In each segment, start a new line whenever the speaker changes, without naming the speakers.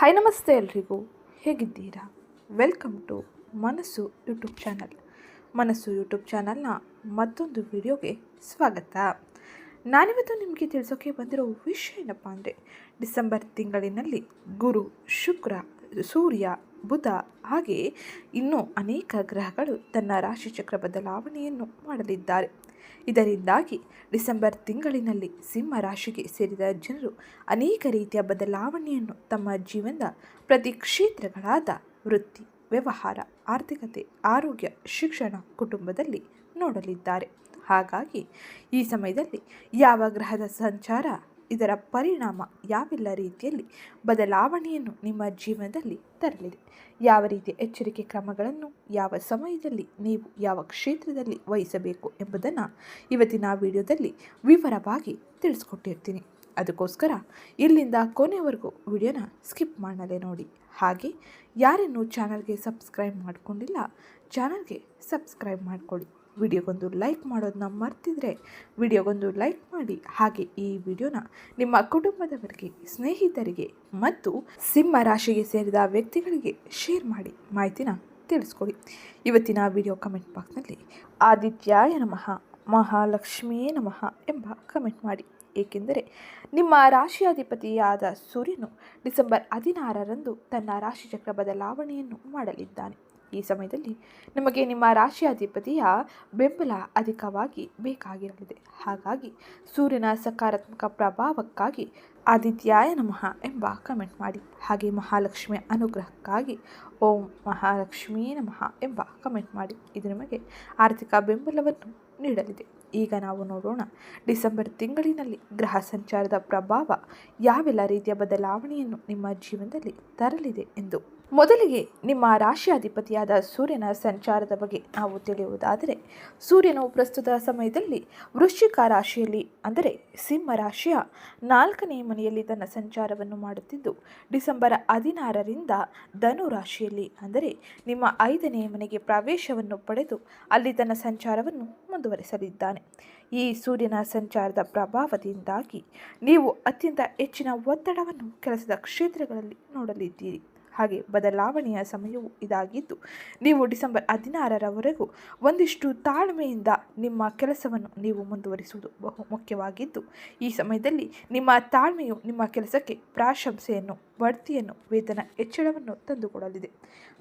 Hi ನಮಸ್ತೆ ಎಲ್ರಿಗೂ. ಹೇಗಿದ್ದೀರಾ? Welcome to Manasu YouTube channel. Manasu YouTube ಚಾನಲ್ನ ಮತ್ತೊಂದು ವಿಡಿಯೋಗೆ ಸ್ವಾಗತ. ನಾನಿವತ್ತು ನಿಮಗೆ ತಿಳಿಸೋಕೆ ಬಂದಿರೋ ವಿಷಯ ಏನಪ್ಪ ಅಂದರೆ, ಡಿಸೆಂಬರ್ ತಿಂಗಳಿನಲ್ಲಿ ಗುರು, ಶುಕ್ರ, ಸೂರ್ಯ, ಬುಧ ಹಾಗೆ ಇನ್ನೂ ಅನೇಕ ಗ್ರಹಗಳು ತನ್ನ ರಾಶಿಚಕ್ರ ಬದಲಾವಣೆಯನ್ನು ಮಾಡಲಿದ್ದಾರೆ. ಇದರಿಂದಾಗಿ ಡಿಸೆಂಬರ್ ತಿಂಗಳಿನಲ್ಲಿ ಸಿಂಹ ರಾಶಿಗೆ ಸೇರಿದ ಜನರು ಅನೇಕ ರೀತಿಯ ಬದಲಾವಣೆಯನ್ನು ತಮ್ಮ ಜೀವನದ ಪ್ರತಿ ಕ್ಷೇತ್ರಗಳಾದ ವೃತ್ತಿ, ವ್ಯವಹಾರ, ಆರ್ಥಿಕತೆ, ಆರೋಗ್ಯ, ಶಿಕ್ಷಣ ಕುಟುಂಬದಲ್ಲಿ ನೋಡಲಿದ್ದಾರೆ. ಹಾಗಾಗಿ ಈ ಸಮಯದಲ್ಲಿ ಯಾವ ಗ್ರಹದ ಸಂಚಾರ ಇದರ ಪರಿಣಾಮ ಯಾವೆಲ್ಲ ರೀತಿಯಲ್ಲಿ ಬದಲಾವಣೆಯನ್ನು ನಿಮ್ಮ ಜೀವನದಲ್ಲಿ ತರಲಿದೆ? ಯಾವ ರೀತಿಯ ಎಚ್ಚರಿಕೆ ಕ್ರಮಗಳನ್ನು ಯಾವ ಸಮಯದಲ್ಲಿ ನೀವು ಯಾವ ಕ್ಷೇತ್ರದಲ್ಲಿ ವಹಿಸಬೇಕು ಎಂಬುದನ್ನು ಇವತ್ತಿನ ವಿಡಿಯೋದಲ್ಲಿ ವಿವರವಾಗಿ ತಿಳಿಸ್ಕೊಟ್ಟಿರ್ತೀನಿ. ಅದಕ್ಕೋಸ್ಕರ ಇಲ್ಲಿಂದ ಕೊನೆವರೆಗೂ ವಿಡಿಯೋನ ಸ್ಕಿಪ್ ಮಾಡಲೇ ನೋಡಿ. ಹಾಗೆ ಯಾರನ್ನು ಚಾನಲ್ಗೆ ಸಬ್ಸ್ಕ್ರೈಬ್ ಮಾಡಿಕೊಂಡಿಲ್ಲ, ಚಾನಲ್ಗೆ ಸಬ್ಸ್ಕ್ರೈಬ್ ಮಾಡಿಕೊಳ್ಳಿ. ವಿಡಿಯೋಗೊಂದು ಲೈಕ್ ಮಾಡೋದನ್ನ ಮರ್ತಿದ್ರೆ ವಿಡಿಯೋಗೊಂದು ಲೈಕ್ ಮಾಡಿ. ಹಾಗೆ ಈ ವಿಡಿಯೋನ ನಿಮ್ಮ ಕುಟುಂಬದವರಿಗೆ, ಸ್ನೇಹಿತರಿಗೆ ಮತ್ತು ಸಿಂಹ ರಾಶಿಗೆ ಸೇರಿದ ವ್ಯಕ್ತಿಗಳಿಗೆ ಶೇರ್ ಮಾಡಿ. ಮಾಹಿತಿನ ತಿಳಿಸ್ಕೊಡಿ. ಇವತ್ತಿನ ವಿಡಿಯೋ ಕಮೆಂಟ್ ಬಾಕ್ಸ್ನಲ್ಲಿ ಆದಿತ್ಯಾಯ ನಮಃ ಮಹಾಲಕ್ಷ್ಮಿಯೇ ನಮಃ ಎಂಬ ಕಮೆಂಟ್ ಮಾಡಿ. ಏಕೆಂದರೆ ನಿಮ್ಮ ರಾಶಿಯಾಧಿಪತಿಯಾದ ಸೂರ್ಯನು ಡಿಸೆಂಬರ್ ಹದಿನಾರರಂದು ತನ್ನ ರಾಶಿಚಕ್ರ ಬದಲಾವಣೆಯನ್ನು ಮಾಡಲಿದ್ದಾನೆ. ಈ ಸಮಯದಲ್ಲಿ ನಿಮಗೆ ನಿಮ್ಮ ರಾಶಿಯಾಧಿಪತಿಯ ಬೆಂಬಲ ಅಧಿಕವಾಗಿ ಬೇಕಾಗಿರಲಿದೆ. ಹಾಗಾಗಿ ಸೂರ್ಯನ ಸಕಾರಾತ್ಮಕ ಪ್ರಭಾವಕ್ಕಾಗಿ ಆದಿತ್ಯಾಯ ನಮಃ ಎಂಬ ಕಮೆಂಟ್ ಮಾಡಿ. ಹಾಗೆ ಮಹಾಲಕ್ಷ್ಮಿಯ ಅನುಗ್ರಹಕ್ಕಾಗಿ ಓಂ ಮಹಾಲಕ್ಷ್ಮೀ ನಮಃ ಎಂಬ ಕಮೆಂಟ್ ಮಾಡಿ. ಇದು ನಿಮಗೆ ಆರ್ಥಿಕ ಬೆಂಬಲವನ್ನು ನೀಡಲಿದೆ. ಈಗ ನಾವು ನೋಡೋಣ ಡಿಸೆಂಬರ್ ತಿಂಗಳಿನಲ್ಲಿ ಗ್ರಹ ಸಂಚಾರದ ಪ್ರಭಾವ ಯಾವೆಲ್ಲ ರೀತಿಯ ಬದಲಾವಣೆಯನ್ನು ನಿಮ್ಮ ಜೀವನದಲ್ಲಿ ತರಲಿದೆ ಎಂದು. ಮೊದಲಿಗೆ ನಿಮ್ಮ ರಾಶಿಯಾಧಿಪತಿಯಾದ ಸೂರ್ಯನ ಸಂಚಾರದ ಬಗ್ಗೆ ನಾವು ತಿಳಿಯುವುದಾದರೆ, ಸೂರ್ಯನು ಪ್ರಸ್ತುತ ಸಮಯದಲ್ಲಿ ವೃಶ್ಚಿಕ ರಾಶಿಯಲ್ಲಿ, ಅಂದರೆ ಸಿಂಹ ರಾಶಿಯ ನಾಲ್ಕನೇ ಮನೆಯಲ್ಲಿ ತನ್ನ ಸಂಚಾರವನ್ನು ಮಾಡುತ್ತಿದ್ದು, ಡಿಸೆಂಬರ್ ಹದಿನಾರರಿಂದ ಧನು ರಾಶಿಯಲ್ಲಿ, ಅಂದರೆ ನಿಮ್ಮ ಐದನೇ ಮನೆಗೆ ಪ್ರವೇಶವನ್ನು ಪಡೆದು ಅಲ್ಲಿ ತನ್ನ ಸಂಚಾರವನ್ನು ಮುಂದುವರಿಸಲಿದ್ದಾನೆ. ಈ ಸೂರ್ಯನ ಸಂಚಾರದ ಪ್ರಭಾವದಿಂದಾಗಿ ನೀವು ಅತ್ಯಂತ ಹೆಚ್ಚಿನ ಒತ್ತಡವನ್ನು ಕೆಲಸದ ಕ್ಷೇತ್ರಗಳಲ್ಲಿ ನೋಡಲಿದ್ದೀರಿ. ಹಾಗೆ ಬದಲಾವಣೆಯ ಸಮಯವು ಇದಾಗಿದ್ದು, ನೀವು ಡಿಸೆಂಬರ್ ಹದಿನಾರರವರೆಗೂ ಒಂದಿಷ್ಟು ತಾಳ್ಮೆಯಿಂದ ನಿಮ್ಮ ಕೆಲಸವನ್ನು ನೀವು ಮುಂದುವರಿಸುವುದು ಬಹು ಮುಖ್ಯವಾಗಿದ್ದು, ಈ ಸಮಯದಲ್ಲಿ ನಿಮ್ಮ ತಾಳ್ಮೆಯು ನಿಮ್ಮ ಕೆಲಸಕ್ಕೆ ಪ್ರಾಶಂಸೆಯನ್ನು ಬಡ್ತಿಯನ್ನು ವೇತನ ಹೆಚ್ಚಳವನ್ನು ತಂದುಕೊಡಲಿದೆ.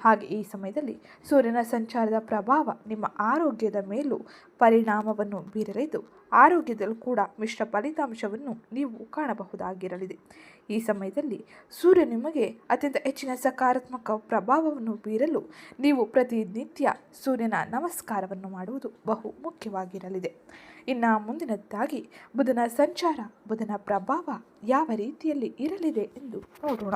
ಹಾಗೆ ಈ ಸಮಯದಲ್ಲಿ ಸೂರ್ಯನ ಸಂಚಾರದ ಪ್ರಭಾವ ನಿಮ್ಮ ಆರೋಗ್ಯದ ಮೇಲೂ ಪರಿಣಾಮವನ್ನು ಬೀರಲಿದ್ದು, ಆರೋಗ್ಯದಲ್ಲೂ ಕೂಡ ಮಿಶ್ರ ಫಲಿತಾಂಶವನ್ನು ನೀವು ಕಾಣಬಹುದಾಗಿರಲಿದೆ. ಈ ಸಮಯದಲ್ಲಿ ಸೂರ್ಯ ನಿಮಗೆ ಅತ್ಯಂತ ಹೆಚ್ಚಿನ ಸಕಾರಾತ್ಮಕ ಪ್ರಭಾವವನ್ನು ಬೀರಲು ನೀವು ಪ್ರತಿನಿತ್ಯ ಸೂರ್ಯನ ನಮಸ್ಕಾರವನ್ನು ಮಾಡುವುದು ಬಹು ಮುಖ್ಯವಾಗಿರಲಿದೆ. ಇನ್ನು ಮುಂದಿನದ್ದಾಗಿ ಬುಧನ ಸಂಚಾರ, ಬುಧನ ಪ್ರಭಾವ ಯಾವ ರೀತಿಯಲ್ಲಿ ಇರಲಿದೆ ಎಂದು ನೋಡೋಣ.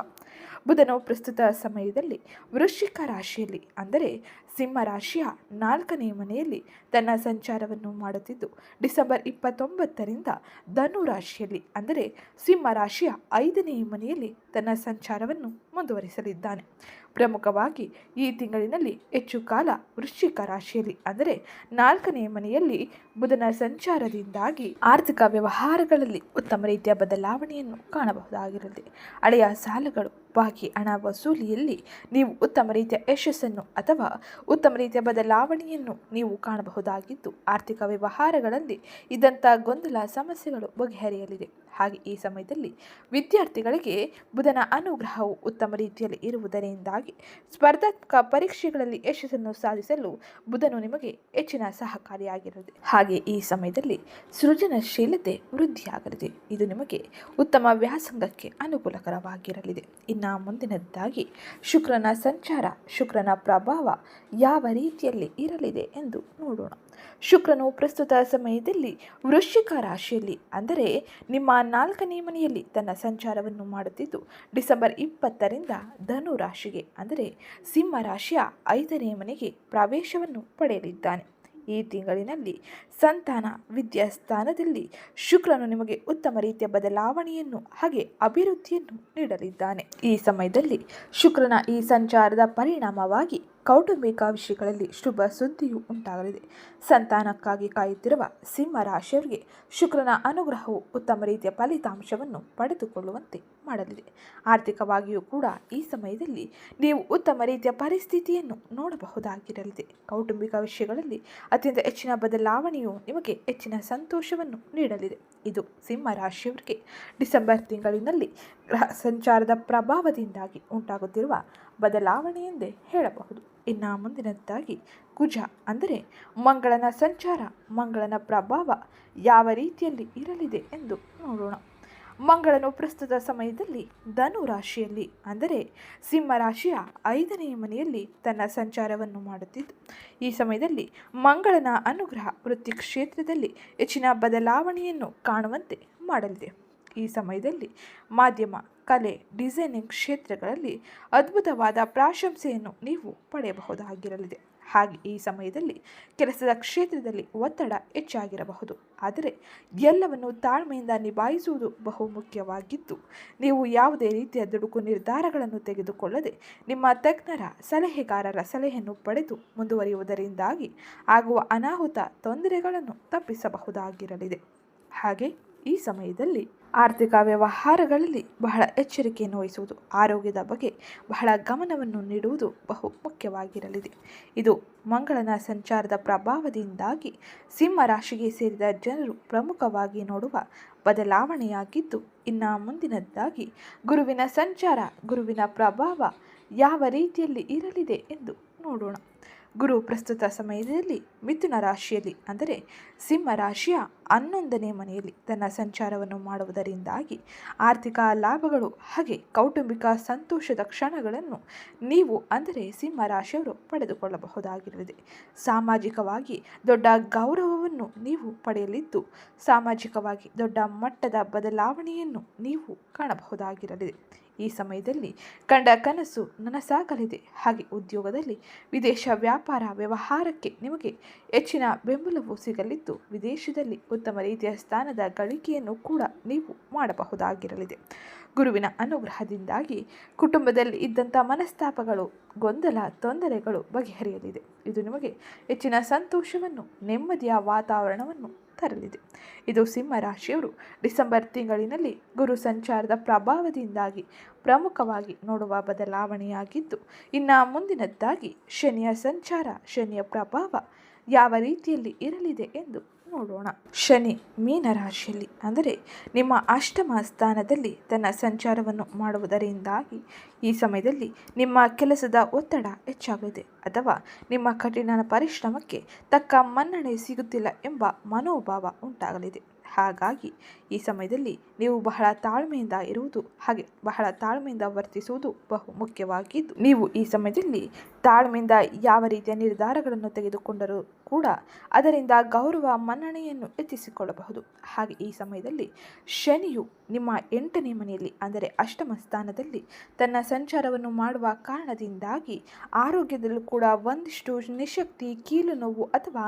ಬುಧನು ಪ್ರಸ್ತುತ ಸಮಯದಲ್ಲಿ ವೃಶ್ಚಿಕ ರಾಶಿಯಲ್ಲಿ, ಅಂದರೆ ಸಿಂಹ ರಾಶಿಯ ನಾಲ್ಕನೇ ಮನೆಯಲ್ಲಿ ತನ್ನ ಸಂಚಾರವನ್ನು ಮಾಡುತ್ತಿದ್ದು, ಡಿಸೆಂಬರ್ ಇಪ್ಪತ್ತೊಂಬತ್ತರಿಂದ ಧನು ರಾಶಿಯಲ್ಲಿ, ಅಂದರೆ ಸಿಂಹ ರಾಶಿಯ ಐದನೇ ಮನೆಯಲ್ಲಿ ತನ್ನ ಸಂಚಾರವನ್ನು ಮುಂದುವರಿಸಲಿದ್ದಾನೆ. ಪ್ರಮುಖವಾಗಿ ಈ ತಿಂಗಳಿನಲ್ಲಿ ಹೆಚ್ಚು ಕಾಲ ವೃಶ್ಚಿಕ ರಾಶಿಯಲ್ಲಿ, ಅಂದರೆ ನಾಲ್ಕನೇ ಮನೆಯಲ್ಲಿ ಬುಧನ ಸಂಚಾರದಿಂದಾಗಿ ಆರ್ಥಿಕ ವ್ಯವಹಾರಗಳಲ್ಲಿ ಉತ್ತಮ ರೀತಿಯ ಬದಲಾವಣೆಯನ್ನು ಕಾಣಬಹುದಾಗಿರಲಿದೆ ಹಳೆಯ ಸಾಲಗಳು ಬಾಕಿ ಹಣ ವಸೂಲಿಯಲ್ಲಿ ನೀವು ಉತ್ತಮ ರೀತಿಯ ಯಶಸ್ಸನ್ನು ಅಥವಾ ಉತ್ತಮ ರೀತಿಯ ಬದಲಾವಣೆಯನ್ನು ನೀವು ಕಾಣಬಹುದಾಗಿದ್ದು, ಆರ್ಥಿಕ ವ್ಯವಹಾರಗಳಲ್ಲಿ ಇದ್ದಂಥ ಗೊಂದಲ ಸಮಸ್ಯೆಗಳು ಬಗೆಹರಿಯಲಿದೆ. ಹಾಗೆ ಈ ಸಮಯದಲ್ಲಿ ವಿದ್ಯಾರ್ಥಿಗಳಿಗೆ ಬುಧನ ಅನುಗ್ರಹವು ಉತ್ತಮ ರೀತಿಯಲ್ಲಿ ಇರುವುದರಿಂದಾಗಿ ಸ್ಪರ್ಧಾತ್ಮಕ ಪರೀಕ್ಷೆಗಳಲ್ಲಿ ಯಶಸ್ಸನ್ನು ಸಾಧಿಸಲು ಬುಧನು ನಿಮಗೆ ಹೆಚ್ಚಿನ ಸಹಕಾರಿಯಾಗಿರಲಿದೆ ಹಾಗೆ ಈ ಸಮಯದಲ್ಲಿ ಸೃಜನಶೀಲತೆ ವೃದ್ಧಿಯಾಗಲಿದೆ. ಇದು ನಿಮಗೆ ಉತ್ತಮ ವ್ಯಾಸಂಗಕ್ಕೆ ಅನುಕೂಲಕರವಾಗಿರಲಿದೆ. ಇನ್ನು ಮುಂದಿನದ್ದಾಗಿ. ಶುಕ್ರನ ಸಂಚಾರ, ಶುಕ್ರನ ಪ್ರಭಾವ ಯಾವ ರೀತಿಯಲ್ಲಿ ಇರಲಿದೆ ಎಂದು ನೋಡೋಣ. ಶುಕ್ರನು ಪ್ರಸ್ತುತ ಸಮಯದಲ್ಲಿ ವೃಶ್ಚಿಕ ರಾಶಿಯಲ್ಲಿ, ಅಂದರೆ ನಿಮ್ಮ ನಾಲ್ಕನೇ ಮನೆಯಲ್ಲಿ ತನ್ನ ಸಂಚಾರವನ್ನು ಮಾಡುತ್ತಿದ್ದು, ಡಿಸೆಂಬರ್ ಇಪ್ಪತ್ತರಿಂದ ಧನು ರಾಶಿಗೆ, ಅಂದರೆ ಸಿಂಹ ರಾಶಿಯ ಐದನೇ ಮನೆಗೆ ಪ್ರವೇಶವನ್ನು ಪಡೆಯಲಿದ್ದಾನೆ. ಈ ತಿಂಗಳಿನಲ್ಲಿ ಸಂತಾನ ವಿದ್ಯಾಸ್ಥಾನದಲ್ಲಿ ಶುಕ್ರನು ನಿಮಗೆ ಉತ್ತಮ ರೀತಿಯ ಬದಲಾವಣೆಯನ್ನು ಹಾಗೆ ಅಭಿವೃದ್ಧಿಯನ್ನು ನೀಡಲಿದ್ದಾನೆ. ಈ ಸಮಯದಲ್ಲಿ ಶುಕ್ರನ ಈ ಸಂಚಾರದ ಪರಿಣಾಮವಾಗಿ ಕೌಟುಂಬಿಕ ವಿಷಯಗಳಲ್ಲಿ ಶುಭ ಸುದ್ದಿಯು ಉಂಟಾಗಲಿದೆ. ಸಂತಾನಕ್ಕಾಗಿ ಕಾಯುತ್ತಿರುವ ಸಿಂಹ ರಾಶಿಯವರಿಗೆ ಶುಕ್ರನ ಅನುಗ್ರಹವು ಉತ್ತಮ ರೀತಿಯ ಫಲಿತಾಂಶವನ್ನು ಪಡೆದುಕೊಳ್ಳುವಂತೆ ಮಾಡಲಿದೆ. ಆರ್ಥಿಕವಾಗಿಯೂ ಕೂಡ ಈ ಸಮಯದಲ್ಲಿ ನೀವು ಉತ್ತಮ ರೀತಿಯ ಪರಿಸ್ಥಿತಿಯನ್ನು ನೋಡಬಹುದಾಗಿರಲಿದೆ. ಕೌಟುಂಬಿಕ ವಿಷಯಗಳಲ್ಲಿ ಅತ್ಯಂತ ಹೆಚ್ಚಿನ ಬದಲಾವಣೆಯು ನಿಮಗೆ ಹೆಚ್ಚಿನ ಸಂತೋಷವನ್ನು ನೀಡಲಿದೆ. ಇದು ಸಿಂಹ ರಾಶಿಯವರಿಗೆ ಡಿಸೆಂಬರ್ ತಿಂಗಳಿನಲ್ಲಿ ಗ್ರಹ ಸಂಚಾರದ ಪ್ರಭಾವದಿಂದಾಗಿ ಉಂಟಾಗುತ್ತಿರುವ ಬದಲಾವಣೆ ಎಂದೇ ಹೇಳಬಹುದು. ಇನ್ನು ಮುಂದಿನದ್ದಾಗಿ ಕುಜ ಅಂದರೆ ಮಂಗಳನ ಸಂಚಾರ, ಮಂಗಳನ ಪ್ರಭಾವ ಯಾವ ರೀತಿಯಲ್ಲಿ ಇರಲಿದೆ ಎಂದು ನೋಡೋಣ. ಮಂಗಳನು ಪ್ರಸ್ತುತ ಸಮಯದಲ್ಲಿ ಧನು ರಾಶಿಯಲ್ಲಿ, ಅಂದರೆ ಸಿಂಹ ರಾಶಿಯ ಐದನೆಯ ಮನೆಯಲ್ಲಿ ತನ್ನ ಸಂಚಾರವನ್ನು ಮಾಡುತ್ತಿದ್ದು, ಈ ಸಮಯದಲ್ಲಿ ಮಂಗಳನ ಅನುಗ್ರಹ ವೃತ್ತಿ ಕ್ಷೇತ್ರದಲ್ಲಿ ಹೆಚ್ಚಿನ ಬದಲಾವಣೆಯನ್ನು ಕಾಣುವಂತೆ ಮಾಡಲಿದೆ. ಈ ಸಮಯದಲ್ಲಿ ಮಾಧ್ಯಮ ಕಲೆ, ಡಿಸೈನಿಂಗ್ ಕ್ಷೇತ್ರಗಳಲ್ಲಿ ಅದ್ಭುತವಾದ ಪ್ರಾಶಂಸೆಯನ್ನು ನೀವು ಪಡೆಯಬಹುದಾಗಿರಲಿದೆ. ಹಾಗೆ ಈ ಸಮಯದಲ್ಲಿ ಕೆಲಸದ ಕ್ಷೇತ್ರದಲ್ಲಿ ಒತ್ತಡ ಹೆಚ್ಚಾಗಿರಬಹುದು. ಆದರೆ ಎಲ್ಲವನ್ನು ತಾಳ್ಮೆಯಿಂದ ನಿಭಾಯಿಸುವುದು ಬಹು ಮುಖ್ಯವಾಗಿದ್ದು, ನೀವು ಯಾವುದೇ ರೀತಿಯ ದುಡುಕು ನಿರ್ಧಾರಗಳನ್ನು ತೆಗೆದುಕೊಳ್ಳದೆ ನಿಮ್ಮ ತಜ್ಞರ ಸಲಹೆಗಾರರ ಸಲಹೆಯನ್ನು ಪಡೆದು ಮುಂದುವರಿಯುವುದರಿಂದಾಗಿ ಆಗುವ ಅನಾಹುತ, ತೊಂದರೆಗಳನ್ನು ತಪ್ಪಿಸಬಹುದಾಗಿರಲಿದೆ. ಹಾಗೆ ಈ ಸಮಯದಲ್ಲಿ ಆರ್ಥಿಕ ವ್ಯವಹಾರಗಳಲ್ಲಿ ಬಹಳ ಎಚ್ಚರಿಕೆಯನ್ನು ವಹಿಸುವುದು, ಆರೋಗ್ಯದ ಬಗ್ಗೆ ಬಹಳ ಗಮನವನ್ನು ನೀಡುವುದು ಬಹು ಮುಖ್ಯವಾಗಿರಲಿದೆ. ಇದು ಮಂಗಳನ ಸಂಚಾರದ ಪ್ರಭಾವದಿಂದಾಗಿ ಸಿಂಹ ರಾಶಿಗೆ ಸೇರಿದ ಜನರು ಪ್ರಮುಖವಾಗಿ ನೋಡುವ ಬದಲಾವಣೆಯಾಗಿದ್ದು, ಇನ್ನು ಮುಂದಿನದ್ದಾಗಿ ಗುರುವಿನ ಸಂಚಾರ, ಗುರುವಿನ ಪ್ರಭಾವ ಯಾವ ರೀತಿಯಲ್ಲಿ ಇರಲಿದೆ ಎಂದು ನೋಡೋಣ. ಗುರು ಪ್ರಸ್ತುತ ಸಮಯದಲ್ಲಿ ಮಿಥುನ ರಾಶಿಯಲ್ಲಿ, ಅಂದರೆ ಸಿಂಹ ರಾಶಿಯ ಹನ್ನೊಂದನೇ ಮನೆಯಲ್ಲಿ ತನ್ನ ಸಂಚಾರವನ್ನು ಮಾಡುವುದರಿಂದಾಗಿ ಆರ್ಥಿಕ ಲಾಭಗಳು ಹಾಗೆ ಕೌಟುಂಬಿಕ ಸಂತೋಷದ ಕ್ಷಣಗಳನ್ನು ನೀವು, ಅಂದರೆ ಸಿಂಹ ರಾಶಿಯವರು ಪಡೆದುಕೊಳ್ಳಬಹುದಾಗಿರಲಿದೆ ಸಾಮಾಜಿಕವಾಗಿ ದೊಡ್ಡ ಗೌರವವನ್ನು ನೀವು ಪಡೆಯಲಿದ್ದು, ಸಾಮಾಜಿಕವಾಗಿ ದೊಡ್ಡ ಮಟ್ಟದ ಬದಲಾವಣೆಯನ್ನು ನೀವು ಕಾಣಬಹುದಾಗಿರಲಿದೆ. ಈ ಸಮಯದಲ್ಲಿ ಕಂಡ ಕನಸು ನನಸಾಗಲಿದೆ. ಹಾಗೆ ಉದ್ಯೋಗದಲ್ಲಿ ವಿದೇಶ ವ್ಯಾಪಾರ ವ್ಯವಹಾರಕ್ಕೆ ನಿಮಗೆ ಹೆಚ್ಚಿನ ಬೆಂಬಲವು ಸಿಗಲಿದ್ದು, ವಿದೇಶದಲ್ಲಿ ಉತ್ತಮ ರೀತಿಯ ಸ್ಥಾನದ ಗಳಿಕೆಯನ್ನು ಕೂಡ ನೀವು ಮಾಡಬಹುದಾಗಿರಲಿದೆ. ಗುರುವಿನ ಅನುಗ್ರಹದಿಂದಾಗಿ ಕುಟುಂಬದಲ್ಲಿ ಇದ್ದಂಥ ಮನಸ್ತಾಪಗಳು, ಗೊಂದಲ, ತೊಂದರೆಗಳು ಬಗೆಹರಿಯಲಿದೆ. ಇದು ನಿಮಗೆ ಹೆಚ್ಚಿನ ಸಂತೋಷವನ್ನು, ನೆಮ್ಮದಿಯ ವಾತಾವರಣವನ್ನು ತರಲಿದೆ ಇದು ಸಿಂಹ ರಾಶಿಯವರು ಡಿಸೆಂಬರ್ ತಿಂಗಳಿನಲ್ಲಿ ಗುರು ಸಂಚಾರದ ಪ್ರಭಾವದಿಂದಾಗಿ ಪ್ರಮುಖವಾಗಿ ನೋಡುವ ಬದಲಾವಣೆಯಾಗಿದ್ದು, ಇನ್ನು ಮುಂದಿನದ್ದಾಗಿ ಶನಿಯ ಸಂಚಾರ, ಶನಿಯ ಪ್ರಭಾವ ಯಾವ ರೀತಿಯಲ್ಲಿ ಇರಲಿದೆ ಎಂದು ನೋಡೋಣ. ಶನಿ ಮೀನ ರಾಶಿಯಲ್ಲಿ, ಅಂದರೆ ನಿಮ್ಮ ಅಷ್ಟಮ ಸ್ಥಾನದಲ್ಲಿ ತನ್ನ ಸಂಚಾರವನ್ನು ಮಾಡುವುದರಿಂದಾಗಿ ಈ ಸಮಯದಲ್ಲಿ ನಿಮ್ಮ ಕೆಲಸದ ಒತ್ತಡ ಹೆಚ್ಚಾಗಲಿದೆ, ಅಥವಾ ನಿಮ್ಮ ಕಠಿಣ ಪರಿಶ್ರಮಕ್ಕೆ ತಕ್ಕ ಮನ್ನಣೆ ಸಿಗುತ್ತಿಲ್ಲ ಎಂಬ ಮನೋಭಾವ ಉಂಟಾಗಲಿದೆ. ಹಾಗಾಗಿ ಈ ಸಮಯದಲ್ಲಿ ನೀವು ಬಹಳ ತಾಳ್ಮೆಯಿಂದ ಇರುವುದು ಹಾಗೆ ಬಹಳ ತಾಳ್ಮೆಯಿಂದ ವರ್ತಿಸುವುದು ಬಹು ಮುಖ್ಯವಾಗಿದ್ದು, ನೀವು ಈ ಸಮಯದಲ್ಲಿ ತಾಳ್ಮೆಯಿಂದ ಯಾವ ರೀತಿಯ ನಿರ್ಧಾರಗಳನ್ನು ತೆಗೆದುಕೊಂಡರೂ ಕೂಡ ಅದರಿಂದ ಗೌರವ ಮನ್ನಣೆಯನ್ನು ಹೆಚ್ಚಿಸಿಕೊಳ್ಳಬಹುದು. ಹಾಗೆ ಈ ಸಮಯದಲ್ಲಿ ಶನಿಯು ನಿಮ್ಮ ಎಂಟನೇ ಮನೆಯಲ್ಲಿ, ಅಂದರೆ ಅಷ್ಟಮ ಸ್ಥಾನದಲ್ಲಿ ತನ್ನ ಸಂಚಾರವನ್ನು ಮಾಡುವ ಕಾರಣದಿಂದಾಗಿ ಆರೋಗ್ಯದಲ್ಲೂ ಕೂಡ ಒಂದಿಷ್ಟು ನಿಶಕ್ತಿ ಕೀಲು ನೋವು ಅಥವಾ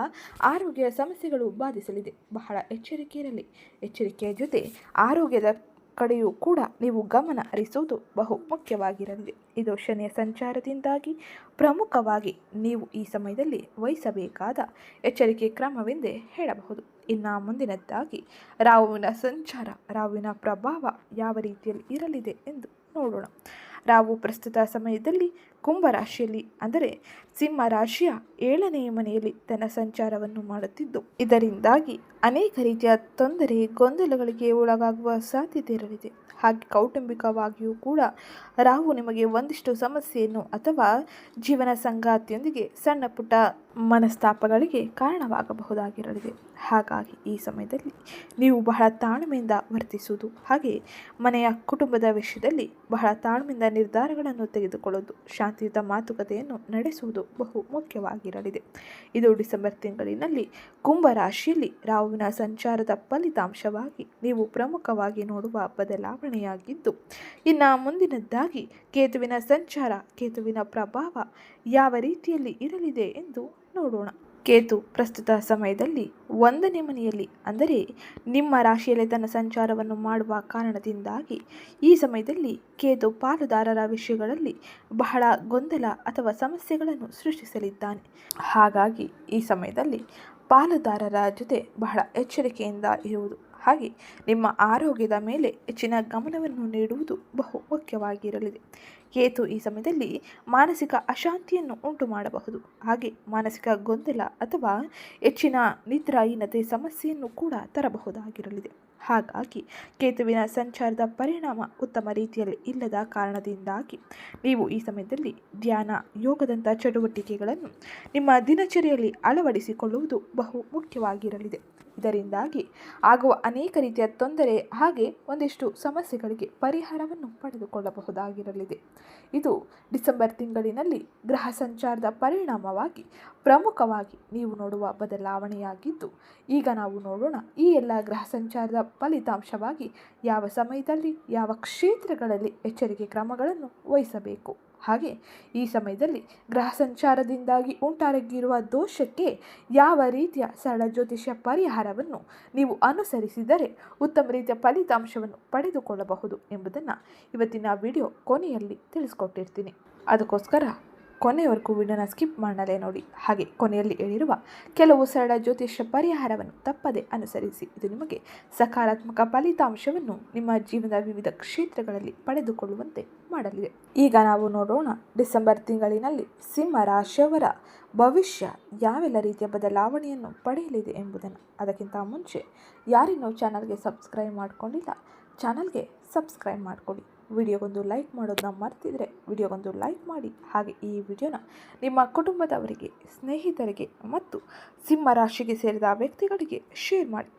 ಆರೋಗ್ಯ ಸಮಸ್ಯೆಗಳು ಬಾಧಿಸಲಿದೆ. ಬಹಳ ಎಚ್ಚರಿಕೆ ಎಚ್ಚರಿಕೆಯ ಜೊತೆ ಆರೋಗ್ಯದ ಕಡೆಯೂ ಕೂಡ ನೀವು ಗಮನ ಹರಿಸುವುದು ಬಹು ಮುಖ್ಯವಾಗಿರಲಿದೆ ಇದು ಶನಿಯ ಸಂಚಾರದಿಂದಾಗಿ ಪ್ರಮುಖವಾಗಿ ನೀವು ಈ ಸಮಯದಲ್ಲಿ ವಹಿಸಬೇಕಾದ ಎಚ್ಚರಿಕೆ ಕ್ರಮವೆಂದೇ ಹೇಳಬಹುದು. ಇನ್ನು ಮುಂದಿನದ್ದಾಗಿ, ರಾಹುವಿನ ಸಂಚಾರ, ರಾಹುವಿನ ಪ್ರಭಾವ ಯಾವ ರೀತಿಯಲ್ಲಿ ಇರಲಿದೆ ಎಂದು ನೋಡೋಣ. ರಾಹು ಪ್ರಸ್ತುತ ಸಮಯದಲ್ಲಿ ಕುಂಭರಾಶಿಯಲ್ಲಿ ಅಂದರೆ ಸಿಂಹ ರಾಶಿಯ ಏಳನೆಯ ಮನೆಯಲ್ಲಿ ತನ್ನ ಸಂಚಾರವನ್ನು ಮಾಡುತ್ತಿದ್ದು, ಇದರಿಂದಾಗಿ ಅನೇಕ ರೀತಿಯ ತೊಂದರೆ, ಗೊಂದಲಗಳಿಗೆ ಒಳಗಾಗುವ ಸಾಧ್ಯತೆ ಇರಲಿದೆ. ಹಾಗೆ ಕೌಟುಂಬಿಕವಾಗಿಯೂ ಕೂಡ ರಾಹು ನಿಮಗೆ ಒಂದಿಷ್ಟು ಸಮಸ್ಯೆಯನ್ನು ಅಥವಾ ಜೀವನ ಸಂಗಾತಿಯೊಂದಿಗೆ ಸಣ್ಣ ಪುಟ್ಟ ಮನಸ್ತಾಪಗಳಿಗೆ ಕಾರಣವಾಗಬಹುದಾಗಿರಲಿದೆ. ಹಾಗಾಗಿ ಈ ಸಮಯದಲ್ಲಿ ನೀವು ಬಹಳ ತಾಳ್ಮೆಯಿಂದ ವರ್ತಿಸುವುದು ಹಾಗೆ ಮನೆಯ ಕುಟುಂಬದ ವಿಷಯದಲ್ಲಿ ಬಹಳ ತಾಳ್ಮೆಯಿಂದ ನಿರ್ಧಾರಗಳನ್ನು ತೆಗೆದುಕೊಳ್ಳುವುದು ಶಾಂತಿಯುತ ಮಾತುಕತೆಯನ್ನು ನಡೆಸುವುದು ಬಹು ಮುಖ್ಯವಾಗಿರಲಿದೆ. ಇದು ಡಿಸೆಂಬರ್ ತಿಂಗಳಿನಲ್ಲಿ ಕುಂಭರಾಶಿಯಲ್ಲಿ ರಾಹುವಿನ ಸಂಚಾರದ ಫಲಿತಾಂಶವಾಗಿ ನೀವು ಪ್ರಮುಖವಾಗಿ ನೋಡುವ ಬದಲಾವಣೆಯಾಗಿದ್ದು, ಇನ್ನು ಮುಂದಿನದ್ದಾಗಿ ಕೇತುವಿನ ಸಂಚಾರ, ಕೇತುವಿನ ಪ್ರಭಾವ ಯಾವ ರೀತಿಯಲ್ಲಿ ಇರಲಿದೆ ಎಂದು ನೋಡೋಣ. ಕೇತು ಪ್ರಸ್ತುತ ಸಮಯದಲ್ಲಿ ಒಂದನೇ ಮನೆಯಲ್ಲಿ. ಅಂದರೆ ನಿಮ್ಮ ರಾಶಿಯಲ್ಲಿ ತನ್ನ ಸಂಚಾರವನ್ನು ಮಾಡುವ ಕಾರಣದಿಂದಾಗಿ ಈ ಸಮಯದಲ್ಲಿ ಕೇತು ಪಾಲುದಾರರ ವಿಷಯಗಳಲ್ಲಿ ಬಹಳ ಗೊಂದಲ ಅಥವಾ ಸಮಸ್ಯೆಗಳನ್ನು ಸೃಷ್ಟಿಸಲಿದ್ದಾನೆ. ಹಾಗಾಗಿ ಈ ಸಮಯದಲ್ಲಿ ಪಾಲುದಾರರ ಜೊತೆ ಬಹಳ ಎಚ್ಚರಿಕೆಯಿಂದ ಇರುವುದು ಹಾಗೆ ನಿಮ್ಮ ಆರೋಗ್ಯದ ಮೇಲೆ ಹೆಚ್ಚಿನ ಗಮನವನ್ನು ನೀಡುವುದು ಬಹು ಮುಖ್ಯವಾಗಿರಲಿದೆ. ಕೇತು ಈ ಸಮಯದಲ್ಲಿ ಮಾನಸಿಕ ಅಶಾಂತಿಯನ್ನು ಉಂಟು ಮಾಡಬಹುದು ಹಾಗೆ ಮಾನಸಿಕ ಗೊಂದಲ ಅಥವಾ ಹೆಚ್ಚಿನ ನಿದ್ರಾಹೀನತೆ ಸಮಸ್ಯೆಯನ್ನು ಕೂಡ ತರಬಹುದಾಗಿರಲಿದೆ. ಹಾಗಾಗಿ ಕೇತುವಿನ ಸಂಚಾರದ ಪರಿಣಾಮ ಉತ್ತಮ ರೀತಿಯಲ್ಲಿ ಇಲ್ಲದ ಕಾರಣದಿಂದಾಗಿ ನೀವು ಈ ಸಮಯದಲ್ಲಿ ಧ್ಯಾನ ಯೋಗದಂಥ ಚಟುವಟಿಕೆಗಳನ್ನು ನಿಮ್ಮ ದಿನಚರಿಯಲ್ಲಿ ಅಳವಡಿಸಿಕೊಳ್ಳುವುದು ಬಹು ಮುಖ್ಯವಾಗಿರಲಿದೆ. ಇದರಿಂದಾಗಿ ಆಗುವ ಅನೇಕ ರೀತಿಯ ತೊಂದರೆ ಹಾಗೆ ಒಂದಿಷ್ಟು ಸಮಸ್ಯೆಗಳಿಗೆ ಪರಿಹಾರವನ್ನು ಪಡೆದುಕೊಳ್ಳಬಹುದಾಗಿರಲಿದೆ. ಇದು ಡಿಸೆಂಬರ್ ತಿಂಗಳಿನಲ್ಲಿ ಗ್ರಹ ಸಂಚಾರದ ಪರಿಣಾಮವಾಗಿ ಪ್ರಮುಖವಾಗಿ ನೀವು ನೋಡುವ ಬದಲಾವಣೆಯಾಗಿದ್ದು, ಈಗ ನಾವು ನೋಡೋಣ ಈ ಎಲ್ಲ ಗ್ರಹ ಸಂಚಾರದ ಫಲಿತಾಂಶವಾಗಿ ಯಾವ ಸಮಯದಲ್ಲಿ ಯಾವ ಕ್ಷೇತ್ರಗಳಲ್ಲಿ ಎಚ್ಚರಿಕೆ ಕ್ರಮಗಳನ್ನು ವಹಿಸಬೇಕು. ಹಾಗೆ ಈ ಸಮಯದಲ್ಲಿ ಗ್ರಹ ಸಂಚಾರದಿಂದಾಗಿ ಉಂಟಾಗಿರುವ ದೋಷಕ್ಕೆ ಯಾವ ರೀತಿಯ ಸರಳ ಜ್ಯೋತಿಷ್ಯ ಪರಿಹಾರವನ್ನು ನೀವು ಅನುಸರಿಸಿದರೆ ಉತ್ತಮ ರೀತಿಯ ಫಲಿತಾಂಶವನ್ನು ಪಡೆದುಕೊಳ್ಳಬಹುದು ಎಂಬುದನ್ನು ಇವತ್ತಿನ ವಿಡಿಯೋ ಕೊನೆಯಲ್ಲಿ ತಿಳಿಸ್ಕೊಟ್ಟಿರ್ತೀನಿ. ಅದಕ್ಕೋಸ್ಕರ ಕೊನೆಯವರೆಗೂ ವಿಡಿಯೋನ ಸ್ಕಿಪ್ ಮಾಡಲೇ ನೋಡಿ. ಹಾಗೆ ಕೊನೆಯಲ್ಲಿ ಹೇಳಿರುವ ಕೆಲವು ಸರಳ ಜ್ಯೋತಿಷ್ಯ ಪರಿಹಾರವನ್ನು ತಪ್ಪದೆ ಅನುಸರಿಸಿ. ಇದು ನಿಮಗೆ ಸಕಾರಾತ್ಮಕ ಫಲಿತಾಂಶವನ್ನು ನಿಮ್ಮ ಜೀವನದ ವಿವಿಧ ಕ್ಷೇತ್ರಗಳಲ್ಲಿ ಪಡೆದುಕೊಳ್ಳುವಂತೆ ಮಾಡಲಿದೆ. ಈಗ ನಾವು ನೋಡೋಣ ಡಿಸೆಂಬರ್ ತಿಂಗಳಿನಲ್ಲಿ ಸಿಂಹ ರಾಶಿಯವರ ಭವಿಷ್ಯ ಯಾವೆಲ್ಲ ರೀತಿಯ ಬದಲಾವಣೆಯನ್ನು ಪಡೆಯಲಿದೆ ಎಂಬುದನ್ನು. ಅದಕ್ಕಿಂತ ಮುಂಚೆ ಯಾರಿನ್ನೂ ಚಾನಲ್ಗೆ ಸಬ್ಸ್ಕ್ರೈಬ್ ಮಾಡಿಕೊಂಡಿಲ್ಲ, ಚಾನಲ್ಗೆ ಸಬ್ಸ್ಕ್ರೈಬ್ ಮಾಡಿಕೊಳ್ಳಿ. ವಿಡಿಯೋಗೊಂದು ಲೈಕ್ ಮಾಡೋದನ್ನ ಮರ್ತಿದ್ರೆ ವಿಡಿಯೋಗೊಂದು ಲೈಕ್ ಮಾಡಿ. ಹಾಗೆ ಈ ವಿಡಿಯೋನ ನಿಮ್ಮ ಕುಟುಂಬದವರಿಗೆ, ಸ್ನೇಹಿತರಿಗೆ ಮತ್ತು ಸಿಂಹ ರಾಶಿಗೆ ಸೇರಿದ ವ್ಯಕ್ತಿಗಳಿಗೆ ಶೇರ್ ಮಾಡಿ.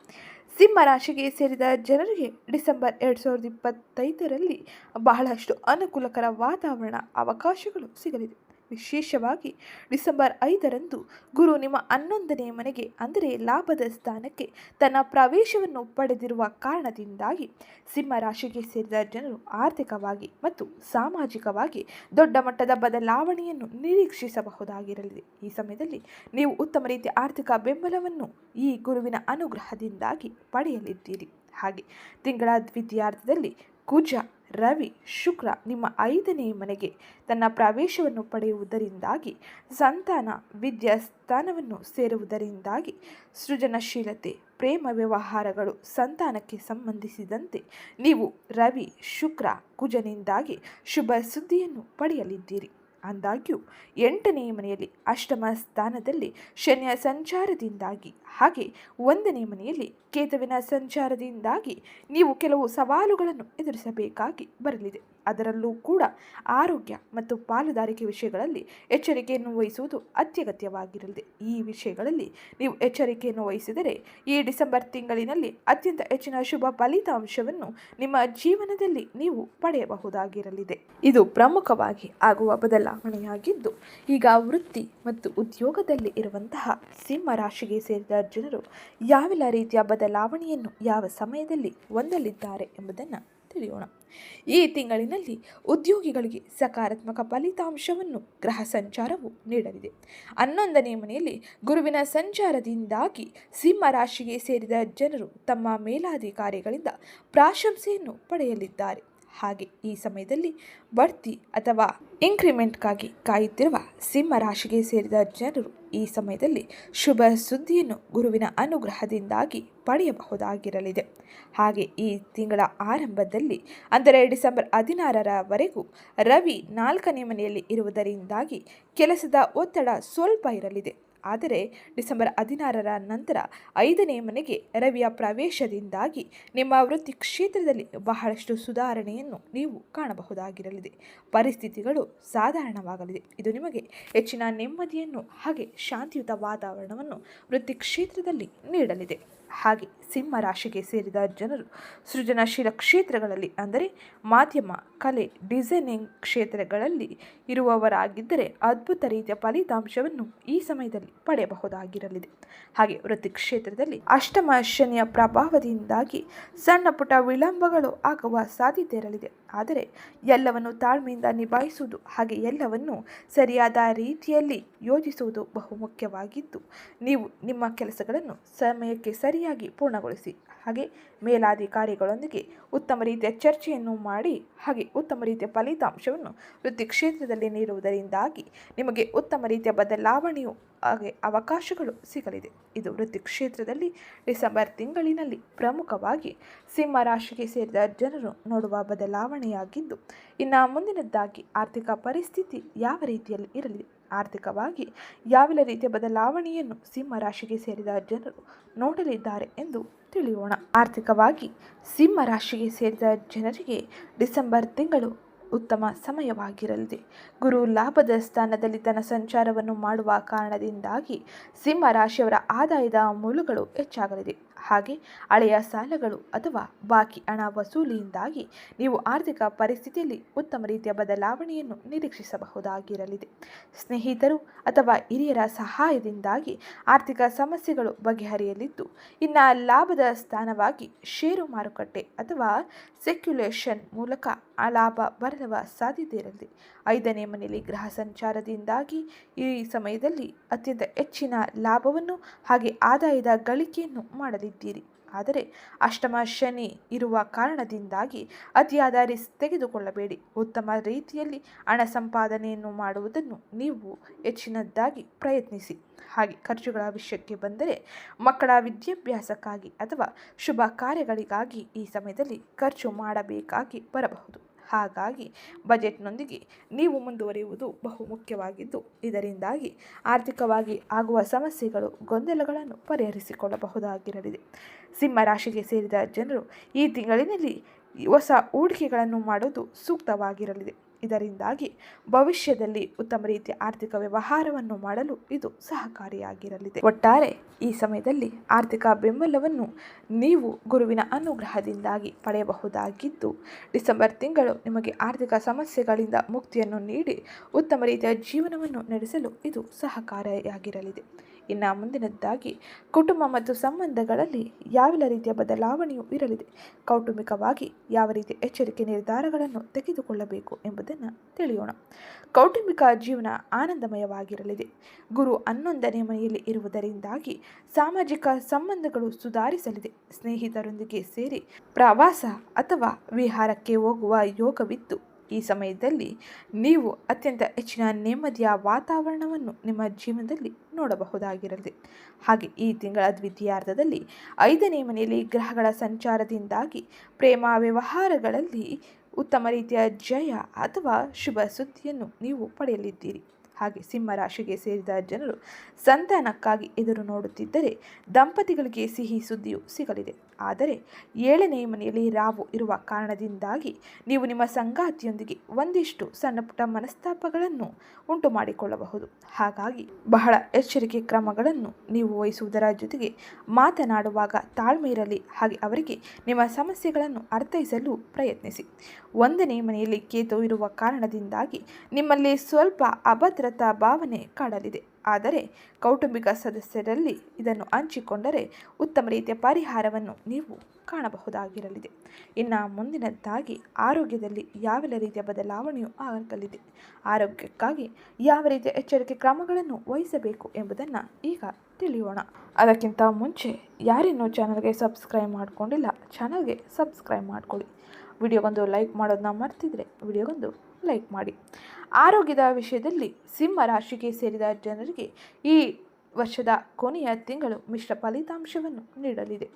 ಸಿಂಹ ರಾಶಿಗೆ ಸೇರಿದ ಜನರಿಗೆ ಡಿಸೆಂಬರ್ ಎರಡು ಸಾವಿರದ ಇಪ್ಪತ್ತೈದರಲ್ಲಿ ಬಹಳಷ್ಟು ಅನುಕೂಲಕರ ವಾತಾವರಣ ಅವಕಾಶಗಳು ಸಿಗಲಿದೆ. ವಿಶೇಷವಾಗಿ ಡಿಸೆಂಬರ್ ಐದರಂದು ಗುರು ನಿಮ್ಮ ಹನ್ನೊಂದನೇ ಮನೆಗೆ, ಅಂದರೆ ಲಾಭದ ಸ್ಥಾನಕ್ಕೆ ತನ್ನ ಪ್ರವೇಶವನ್ನು ಪಡೆದಿರುವ ಕಾರಣದಿಂದಾಗಿ ಸಿಂಹ ರಾಶಿಗೆ ಸೇರಿದ ಜನರು ಆರ್ಥಿಕವಾಗಿ ಮತ್ತು ಸಾಮಾಜಿಕವಾಗಿ ದೊಡ್ಡ ಮಟ್ಟದ ಬದಲಾವಣೆಯನ್ನು ನಿರೀಕ್ಷಿಸಬಹುದಾಗಿರಲಿದೆ. ಈ ಸಮಯದಲ್ಲಿ ನೀವು ಉತ್ತಮ ರೀತಿಯ ಆರ್ಥಿಕ ಬೆಂಬಲವನ್ನು ಈ ಗುರುವಿನ ಅನುಗ್ರಹದಿಂದಾಗಿ ಪಡೆಯಲಿದ್ದೀರಿ. ಹಾಗೆ ತಿಂಗಳ ದ್ವಿತೀಯಾರ್ಥದಲ್ಲಿ ಕುಜ ರವಿ, ಶುಕ್ರ ನಿಮ್ಮ ಐದನೇ ಮನೆಗೆ ತನ್ನ ಪ್ರವೇಶವನ್ನು ಪಡೆಯುವುದರಿಂದಾಗಿ, ಸಂತಾನ, ವಿದ್ಯಾಸ್ಥಾನವನ್ನು ಸೇರುವುದರಿಂದಾಗಿ ಸೃಜನಶೀಲತೆ, ಪ್ರೇಮ ವ್ಯವಹಾರಗಳು ಸಂತಾನಕ್ಕೆ ಸಂಬಂಧಿಸಿದಂತೆ ನೀವು ರವಿ, ಶುಕ್ರ, ಕುಜನಿಂದಾಗಿ ಶುಭ ಸುದ್ದಿಯನ್ನು ಪಡೆಯಲಿದ್ದೀರಿ. ಅಂದಾಗ್ಯೂ ಎಂಟನೇ ಮನೆಯಲ್ಲಿ ಅಷ್ಟಮ ಸ್ಥಾನದಲ್ಲಿ ಶನಿಯ ಸಂಚಾರದಿಂದಾಗಿ, ಹಾಗೆ ಒಂದನೇ ಮನೆಯಲ್ಲಿ ಕೇತುವಿನ ಸಂಚಾರದಿಂದಾಗಿ ನೀವು ಕೆಲವು ಸವಾಲುಗಳನ್ನು ಎದುರಿಸಬೇಕಾಗಿ ಬರಲಿದೆ. ಅದರಲ್ಲೂ ಕೂಡ ಆರೋಗ್ಯ ಮತ್ತು ಪಾಲುದಾರಿಕೆ ವಿಷಯಗಳಲ್ಲಿ ಎಚ್ಚರಿಕೆಯನ್ನು ವಹಿಸುವುದು ಅತ್ಯಗತ್ಯವಾಗಿರಲಿದೆ. ಈ ವಿಷಯಗಳಲ್ಲಿ ನೀವು ಎಚ್ಚರಿಕೆಯನ್ನು ವಹಿಸಿದರೆ ಈ ಡಿಸೆಂಬರ್ ತಿಂಗಳಿನಲ್ಲಿ ಅತ್ಯಂತ ಹೆಚ್ಚಿನ ಶುಭ ಫಲಿತಾಂಶವನ್ನು ನಿಮ್ಮ ಜೀವನದಲ್ಲಿ ನೀವು ಪಡೆಯಬಹುದಾಗಿರಲಿದೆ. ಇದು ಪ್ರಮುಖವಾಗಿ ಆಗುವ ಬದಲಾವಣೆಯಾಗಿದ್ದು, ಈಗ ವೃತ್ತಿ ಮತ್ತು ಉದ್ಯೋಗದಲ್ಲಿ ಇರುವಂತಹ ಸಿಂಹ ರಾಶಿಗೆ ಸೇರಿದ ಜನರು ಯಾವೆಲ್ಲ ರೀತಿಯ ಬದಲಾವಣೆಯನ್ನು ಯಾವ ಸಮಯದಲ್ಲಿ ಹೊಂದಲಿದ್ದಾರೆ ಎಂಬುದನ್ನು ತಿಳಿಯೋಣ. ಈ ತಿಂಗಳಿನಲ್ಲಿ ಉದ್ಯೋಗಿಗಳಿಗೆ ಸಕಾರಾತ್ಮಕ ಫಲಿತಾಂಶವನ್ನು ಗ್ರಹ ಸಂಚಾರವು ನೀಡಲಿದೆ. ಹನ್ನೊಂದನೇ ಮನೆಯಲ್ಲಿ ಗುರುವಿನ ಸಂಚಾರದಿಂದಾಗಿ ಸಿಂಹ ರಾಶಿಗೆ ಸೇರಿದ ಜನರು ತಮ್ಮ ಮೇಲಾಧಿಕಾರಿಗಳಿಂದ ಪ್ರಾಶಂಸೆಯನ್ನು ಪಡೆಯಲಿದ್ದಾರೆ. ಹಾಗೆ ಈ ಸಮಯದಲ್ಲಿ ಬಡ್ತಿ ಅಥವಾ ಇನ್ಕ್ರಿಮೆಂಟ್ಗಾಗಿ ಕಾಯುತ್ತಿರುವ ಸಿಂಹ ರಾಶಿಗೆ ಸೇರಿದ ಜನರು ಈ ಸಮಯದಲ್ಲಿ ಶುಭ ಸುದ್ದಿಯನ್ನು ಗುರುವಿನ ಅನುಗ್ರಹದಿಂದಾಗಿ ಪಡೆಯಬಹುದಾಗಿರಲಿದೆ. ಹಾಗೆ ಈ ತಿಂಗಳ ಆರಂಭದಲ್ಲಿ ಅಂದರೆ ಡಿಸೆಂಬರ್ ಹದಿನಾರರವರೆಗೂ ರವಿ ನಾಲ್ಕನೇ ಮನೆಯಲ್ಲಿ ಇರುವುದರಿಂದಾಗಿ ಕೆಲಸದ ಒತ್ತಡ ಸ್ವಲ್ಪ ಇರಲಿದೆ. ಆದರೆ ಡಿಸೆಂಬರ್ ಹದಿನಾರರ ನಂತರ ಐದನೇ ಮನೆಗೆ ರವಿಯ ಪ್ರವೇಶದಿಂದಾಗಿ ನಿಮ್ಮ ವೃತ್ತಿ ಕ್ಷೇತ್ರದಲ್ಲಿ ಬಹಳಷ್ಟು ಸುಧಾರಣೆಯನ್ನು ನೀವು ಕಾಣಬಹುದಾಗಿರಲಿದೆ. ಪರಿಸ್ಥಿತಿಗಳು ಸಾಧಾರಣವಾಗಲಿದೆ. ಇದು ನಿಮಗೆ ಹೆಚ್ಚಿನ ನೆಮ್ಮದಿಯನ್ನು ಹಾಗೆ ಶಾಂತಿಯುತ ವಾತಾವರಣವನ್ನು ವೃತ್ತಿ ಕ್ಷೇತ್ರದಲ್ಲಿ ನೀಡಲಿದೆ. ಹಾಗೆ ಸಿಂಹ ರಾಶಿಗೆ ಸೇರಿದ ಜನರು ಸೃಜನಶೀಲ ಕ್ಷೇತ್ರಗಳಲ್ಲಿ, ಅಂದರೆ ಮಾಧ್ಯಮ, ಕಲೆ, ಡಿಸೈನಿಂಗ್ ಕ್ಷೇತ್ರಗಳಲ್ಲಿ ಇರುವವರಾಗಿದ್ದರೆ ಅದ್ಭುತ ರೀತಿಯ ಫಲಿತಾಂಶವನ್ನು ಈ ಸಮಯದಲ್ಲಿ ಪಡೆಯಬಹುದಾಗಿರಲಿದೆ. ಹಾಗೆ ವೃತ್ತಿ ಕ್ಷೇತ್ರದಲ್ಲಿ ಅಷ್ಟಮ ಶನಿಯ ಪ್ರಭಾವದಿಂದಾಗಿ ಸಣ್ಣ ಪುಟ್ಟ ವಿಳಂಬಗಳು ಆಗುವ ಸಾಧ್ಯತೆ ಇರಲಿದೆ. ಆದರೆ ಎಲ್ಲವನ್ನು ತಾಳ್ಮೆಯಿಂದ ನಿಭಾಯಿಸುವುದು ಹಾಗೆ ಎಲ್ಲವನ್ನು ಸರಿಯಾದ ರೀತಿಯಲ್ಲಿ ಯೋಜಿಸುವುದು ಬಹುಮುಖ್ಯವಾಗಿದ್ದು ನೀವು ನಿಮ್ಮ ಕೆಲಸಗಳನ್ನು ಸಮಯಕ್ಕೆ ಸರಿಯಾಗಿ ಪೂರ್ಣಗೊಳಿಸಿ. ಹಾಗೆ ಮೇಲಾಧಿಕಾರಿಗಳೊಂದಿಗೆ ಉತ್ತಮ ರೀತಿಯ ಚರ್ಚೆಯನ್ನು ಮಾಡಿ ಹಾಗೆ ಉತ್ತಮ ರೀತಿಯ ಫಲಿತಾಂಶವನ್ನು ವೃತ್ತಿ ಕ್ಷೇತ್ರದಲ್ಲಿ ನೀಡುವುದರಿಂದಾಗಿ ನಿಮಗೆ ಉತ್ತಮ ರೀತಿಯ ಬದಲಾವಣೆಯು ಹಾಗೆ ಅವಕಾಶಗಳು ಸಿಗಲಿದೆ. ಇದು ವೃತ್ತಿ ಕ್ಷೇತ್ರದಲ್ಲಿ ಡಿಸೆಂಬರ್ ತಿಂಗಳಿನಲ್ಲಿ ಪ್ರಮುಖವಾಗಿ ಸಿಂಹ ರಾಶಿಗೆ ಸೇರಿದ ಜನರು ನೋಡುವ ಬದಲಾವಣೆಯಾಗಿದ್ದು, ಇನ್ನು ಮುಂದಿನದ್ದಾಗಿ ಆರ್ಥಿಕ ಪರಿಸ್ಥಿತಿ ಯಾವ ರೀತಿಯಲ್ಲಿ ಇರಲಿದೆ ಆರ್ಥಿಕವಾಗಿ ಯಾವೆಲ್ಲ ರೀತಿಯ ಬದಲಾವಣೆಯನ್ನು ಸಿಂಹ ರಾಶಿಗೆ ಸೇರಿದ ಜನರು ನೋಡಲಿದ್ದಾರೆ ಎಂದು ತಿಳಿಯೋಣ. ಆರ್ಥಿಕವಾಗಿ ಸಿಂಹ ರಾಶಿಗೆ ಸೇರಿದ ಜನರಿಗೆ ಡಿಸೆಂಬರ್ ತಿಂಗಳು ಉತ್ತಮ ಸಮಯವಾಗಿರಲಿದೆ. ಗುರು ಲಾಭದ ಸ್ಥಾನದಲ್ಲಿ ತನ್ನ ಸಂಚಾರವನ್ನು ಮಾಡುವ ಕಾರಣದಿಂದಾಗಿ ಸಿಂಹ ರಾಶಿಯವರ ಆದಾಯದ ಮೂಲಗಳು ಹೆಚ್ಚಾಗಲಿದೆ. ಹಾಗೆ ಹಳೆಯ ಸಾಲಗಳು ಅಥವಾ ಬಾಕಿ ಹಣ ವಸೂಲಿಯಿಂದಾಗಿ ನೀವು ಆರ್ಥಿಕ ಪರಿಸ್ಥಿತಿಯಲ್ಲಿ ಉತ್ತಮ ರೀತಿಯ ಬದಲಾವಣೆಯನ್ನು ನಿರೀಕ್ಷಿಸಬಹುದಾಗಿರಲಿದೆ. ಸ್ನೇಹಿತರು ಅಥವಾ ಹಿರಿಯರ ಸಹಾಯದಿಂದಾಗಿ ಆರ್ಥಿಕ ಸಮಸ್ಯೆಗಳು ಬಗೆಹರಿಯಲಿದ್ದು, ಇನ್ನು ಲಾಭದ ಸ್ಥಾನವಾಗಿ ಷೇರು ಮಾರುಕಟ್ಟೆ ಅಥವಾ ಸೆಕ್ಯುಲೇಷನ್ ಮೂಲಕ ಲಾಭ ಬರಲುವ ಸಾಧ್ಯತೆ ಇರಲಿದೆ. ಐದನೇ ಮನೆಯಲ್ಲಿ ಗ್ರಹ ಸಂಚಾರದಿಂದಾಗಿ ಈ ಸಮಯದಲ್ಲಿ ಅತ್ಯಂತ ಹೆಚ್ಚಿನ ಲಾಭವನ್ನು ಹಾಗೆ ಆದಾಯದ ಗಳಿಕೆಯನ್ನು ಮಾಡಲಿದ್ದೀರಿ ಆದರೆ ಅಷ್ಟಮ ಶನಿ ಇರುವ ಕಾರಣದಿಂದಾಗಿ ಅತಿಯಾದ ರಿಸ್ ತೆಗೆದುಕೊಳ್ಳಬೇಡಿ. ಉತ್ತಮ ರೀತಿಯಲ್ಲಿ ಹಣ ಸಂಪಾದನೆಯನ್ನು ಮಾಡುವುದನ್ನು ನೀವು ಹೆಚ್ಚಿನದ್ದಾಗಿ ಪ್ರಯತ್ನಿಸಿ. ಹಾಗೆ ಖರ್ಚುಗಳ ವಿಷಯಕ್ಕೆ ಬಂದರೆ ಮಕ್ಕಳ ವಿದ್ಯಾಭ್ಯಾಸಕ್ಕಾಗಿ ಅಥವಾ ಶುಭ ಕಾರ್ಯಗಳಿಗಾಗಿ ಈ ಸಮಯದಲ್ಲಿ ಖರ್ಚು ಮಾಡಬೇಕಾಗಿ ಬರಬಹುದು. ಹಾಗಾಗಿ ಬಜೆಟ್ನೊಂದಿಗೆ ನೀವು ಮುಂದುವರಿಯುವುದು ಬಹು ಮುಖ್ಯವಾಗಿದ್ದು, ಇದರಿಂದಾಗಿ ಆರ್ಥಿಕವಾಗಿ ಆಗುವ ಸಮಸ್ಯೆಗಳು, ಗೊಂದಲಗಳನ್ನು ಪರಿಹರಿಸಿಕೊಳ್ಳಬಹುದಾಗಿರಲಿದೆ. ಸಿಂಹ ರಾಶಿಗೆ ಸೇರಿದ ಜನರು ಈ ತಿಂಗಳಿನಲ್ಲಿ ಹೊಸ ಹೂಡಿಕೆಗಳನ್ನು ಮಾಡುವುದು ಸೂಕ್ತವಾಗಿರಲಿದೆ. ಇದರಿಂದಾಗಿ ಭವಿಷ್ಯದಲ್ಲಿ ಉತ್ತಮ ರೀತಿಯ ಆರ್ಥಿಕ ವ್ಯವಹಾರವನ್ನು ಮಾಡಲು ಇದು ಸಹಕಾರಿಯಾಗಿರಲಿದೆ. ಒಟ್ಟಾರೆ, ಈ ಸಮಯದಲ್ಲಿ ಆರ್ಥಿಕ ಬೆಂಬಲವನ್ನು ನೀವು ಗುರುವಿನ ಅನುಗ್ರಹದಿಂದಾಗಿ ಪಡೆಯಬಹುದಾಗಿದ್ದು, ಡಿಸೆಂಬರ್ ತಿಂಗಳು ನಿಮಗೆ ಆರ್ಥಿಕ ಸಮಸ್ಯೆಗಳಿಂದ ಮುಕ್ತಿಯನ್ನು ನೀಡಿ ಉತ್ತಮ ರೀತಿಯ ಜೀವನವನ್ನು ನಡೆಸಲು ಇದು ಸಹಕಾರಿಯಾಗಿರಲಿದೆ. ಇನ್ನು ಮುಂದಿನದ್ದಾಗಿ ಕುಟುಂಬ ಮತ್ತು ಸಂಬಂಧಗಳಲ್ಲಿ ಯಾವೆಲ್ಲ ರೀತಿಯ ಬದಲಾವಣೆಯೂ ಇರಲಿದೆ, ಕೌಟುಂಬಿಕವಾಗಿ ಯಾವ ರೀತಿಯ ಎಚ್ಚರಿಕೆ ನಿರ್ಧಾರಗಳನ್ನು ತೆಗೆದುಕೊಳ್ಳಬೇಕು ಎಂಬುದನ್ನು ತಿಳಿಯೋಣ. ಕೌಟುಂಬಿಕ ಜೀವನ ಆನಂದಮಯವಾಗಿರಲಿದೆ. ಗುರು ಹನ್ನೊಂದನೇ ಮನೆಯಲ್ಲಿ ಇರುವುದರಿಂದಾಗಿ ಸಾಮಾಜಿಕ ಸಂಬಂಧಗಳು ಸುಧಾರಿಸಲಿದೆ. ಸ್ನೇಹಿತರೊಂದಿಗೆ ಸೇರಿ ಪ್ರವಾಸ ಅಥವಾ ವಿಹಾರಕ್ಕೆ ಹೋಗುವ ಯೋಗವಿದ್ದು ಈ ಸಮಯದಲ್ಲಿ ನೀವು ಅತ್ಯಂತ ಹೆಚ್ಚಿನ ನೆಮ್ಮದಿಯ ವಾತಾವರಣವನ್ನು ನಿಮ್ಮ ಜೀವನದಲ್ಲಿ ನೋಡಬಹುದಾಗಿರಲಿದೆ ಹಾಗೆ ಈ ತಿಂಗಳ ದ್ವಿತೀಯಾರ್ಧದಲ್ಲಿ ಐದನೇ ಮನೆಯಲ್ಲಿ ಗ್ರಹಗಳ ಸಂಚಾರದಿಂದಾಗಿ ಪ್ರೇಮ ವ್ಯವಹಾರಗಳಲ್ಲಿ ಉತ್ತಮ ರೀತಿಯ ಜಯ ಅಥವಾ ಶುಭ ಸುದ್ದಿಯನ್ನು ನೀವು ಪಡೆಯಲಿದ್ದೀರಿ. ಹಾಗೆ ಸಿಂಹ ರಾಶಿಗೆ ಸೇರಿದ ಜನರು ಸಂತಾನಕ್ಕಾಗಿ ಎದುರು ನೋಡುತ್ತಿದ್ದರೆ ದಂಪತಿಗಳಿಗೆ ಸಿಹಿ ಸುದ್ದಿಯು ಸಿಗಲಿದೆ. ಆದರೆ ಏಳನೇ ಮನೆಯಲ್ಲಿ ರಾವು ಇರುವ ಕಾರಣದಿಂದಾಗಿ ನೀವು ನಿಮ್ಮ ಸಂಗಾತಿಯೊಂದಿಗೆ ಒಂದಿಷ್ಟು ಸಣ್ಣ ಪುಟ್ಟ ಮನಸ್ತಾಪಗಳನ್ನು ಉಂಟು ಮಾಡಿಕೊಳ್ಳಬಹುದು. ಹಾಗಾಗಿ ಬಹಳ ಎಚ್ಚರಿಕೆ ಕ್ರಮಗಳನ್ನು ನೀವು ವಹಿಸುವುದರ ಜೊತೆಗೆ ಮಾತನಾಡುವಾಗ ತಾಳ್ಮೆ ಇರಲಿ. ಹಾಗೆ ಅವರಿಗೆ ನಿಮ್ಮ ಸಮಸ್ಯೆಗಳನ್ನು ಅರ್ಥೈಸಲು ಪ್ರಯತ್ನಿಸಿ. ಒಂದನೇ ಮನೆಯಲ್ಲಿ ಕೇತು ಇರುವ ಕಾರಣದಿಂದಾಗಿ ನಿಮ್ಮಲ್ಲಿ ಸ್ವಲ್ಪ ಅಭದ್ರತಾ ಭಾವನೆ ಕಾಡಲಿದೆ. ಆದರೆ ಕೌಟುಂಬಿಕ ಸದಸ್ಯರಲ್ಲಿ ಇದನ್ನು ಹಂಚಿಕೊಂಡರೆ ಉತ್ತಮ ರೀತಿಯ ಪರಿಹಾರವನ್ನು ನೀವು ಕಾಣಬಹುದಾಗಿರಲಿದೆ. ಇನ್ನು ಮುಂದಿನದ್ದಾಗಿ ಆರೋಗ್ಯದಲ್ಲಿ ಯಾವೆಲ್ಲ ರೀತಿಯ ಬದಲಾವಣೆಯು ಆಗಲಿದೆ? ಆರೋಗ್ಯಕ್ಕಾಗಿ ಯಾವ ರೀತಿಯ ಎಚ್ಚರಿಕೆ ಕ್ರಮಗಳನ್ನು ವಹಿಸಬೇಕು ಎಂಬುದನ್ನು ಈಗ ತಿಳಿಯೋಣ. ಅದಕ್ಕಿಂತ ಮುಂಚೆ ಯಾರಿನ್ನೂ ಚಾನಲ್ಗೆ ಸಬ್ಸ್ಕ್ರೈಬ್ ಮಾಡಿಕೊಂಡಿಲ್ಲ, ಚಾನಲ್ಗೆ ಸಬ್ಸ್ಕ್ರೈಬ್ ಮಾಡಿಕೊಳ್ಳಿ. ವಿಡಿಯೋಗೊಂದು ಲೈಕ್ ಮಾಡೋದನ್ನ ಮರ್ತಿದ್ರೆ ವಿಡಿಯೋಗೊಂದು ಲೈಕ್ ಮಾಡಿ. ಆರೋಗ್ಯದ ವಿಷಯದಲ್ಲಿ ಸಿಂಹ ರಾಶಿಗೆ ಸೇರಿದ ಜನರಿಗೆ ಈ ವರ್ಷದ ಕೊನೆಯ ತಿಂಗಳು ಮಿಶ್ರ ಫಲಿತಾಂಶವನ್ನು ನೀಡಲಿದೆ.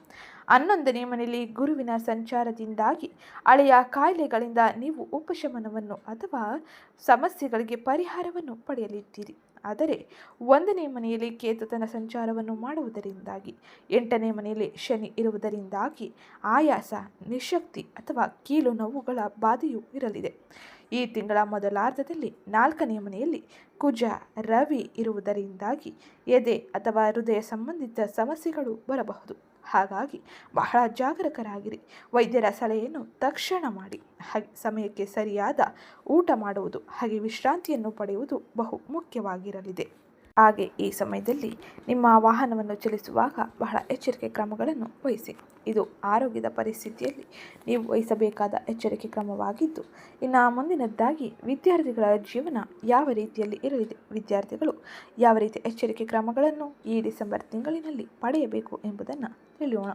ಹನ್ನೊಂದನೇ ಮನೆಯಲ್ಲಿ ಗುರುವಿನ ಸಂಚಾರದಿಂದಾಗಿ ಹಳೆಯ ಕಾಯಿಲೆಗಳಿಂದ ನೀವು ಉಪಶಮನವನ್ನು ಅಥವಾ ಸಮಸ್ಯೆಗಳಿಗೆ ಪರಿಹಾರವನ್ನು ಪಡೆಯಲಿದ್ದೀರಿ. ಆದರೆ ಒಂದನೇ ಮನೆಯಲ್ಲಿ ಕೇತು ಸಂಚಾರವನ್ನು ಮಾಡುವುದರಿಂದಾಗಿ, ಎಂಟನೇ ಮನೆಯಲ್ಲಿ ಶನಿ ಇರುವುದರಿಂದಾಗಿ ಆಯಾಸ, ನಿಶಕ್ತಿ ಅಥವಾ ಕೀಲು ನೋವುಗಳ ಬಾಧೆಯೂ ಇರಲಿದೆ. ಈ ತಿಂಗಳ ಮೊದಲಾರ್ಧದಲ್ಲಿ ನಾಲ್ಕನೇ ಮನೆಯಲ್ಲಿ ಕುಜ, ರವಿ ಇರುವುದರಿಂದಾಗಿ ಎದೆ ಅಥವಾ ಹೃದಯ ಸಂಬಂಧಿತ ಸಮಸ್ಯೆಗಳು ಬರಬಹುದು. ಹಾಗಾಗಿ ಬಹಳ ಜಾಗರೂಕರಾಗಿರಿ. ವೈದ್ಯರ ಸಲಹೆಯನ್ನು ತಕ್ಷಣ ಮಾಡಿ. ಹಾಗೆ, ಸಮಯಕ್ಕೆ ಸರಿಯಾದ ಊಟ ಮಾಡುವುದು, ಹಾಗೆ ವಿಶ್ರಾಂತಿಯನ್ನು ಪಡೆಯುವುದು ಬಹು ಮುಖ್ಯವಾಗಿರಲಿದೆ. ಹಾಗೆ ಈ ಸಮಯದಲ್ಲಿ ನಿಮ್ಮ ವಾಹನವನ್ನು ಚಲಿಸುವಾಗ ಬಹಳ ಎಚ್ಚರಿಕೆ ಕ್ರಮಗಳನ್ನು ವಹಿಸಿ. ಇದು ಆರೋಗ್ಯದ ಪರಿಸ್ಥಿತಿಯಲ್ಲಿ ನೀವು ವಹಿಸಬೇಕಾದ ಎಚ್ಚರಿಕೆ ಕ್ರಮವಾಗಿದ್ದು, ಇನ್ನು ಮುಂದಿನದ್ದಾಗಿ ವಿದ್ಯಾರ್ಥಿಗಳ ಜೀವನ ಯಾವ ರೀತಿಯಲ್ಲಿ ಇರಲಿದೆ ವಿದ್ಯಾರ್ಥಿಗಳು ಯಾವ ರೀತಿ ಎಚ್ಚರಿಕೆ ಕ್ರಮಗಳನ್ನು ಈ ಡಿಸೆಂಬರ್ ತಿಂಗಳಿನಲ್ಲಿ ಪಡೆಯಬೇಕು ಎಂಬುದನ್ನು ತಿಳಿಯೋಣ.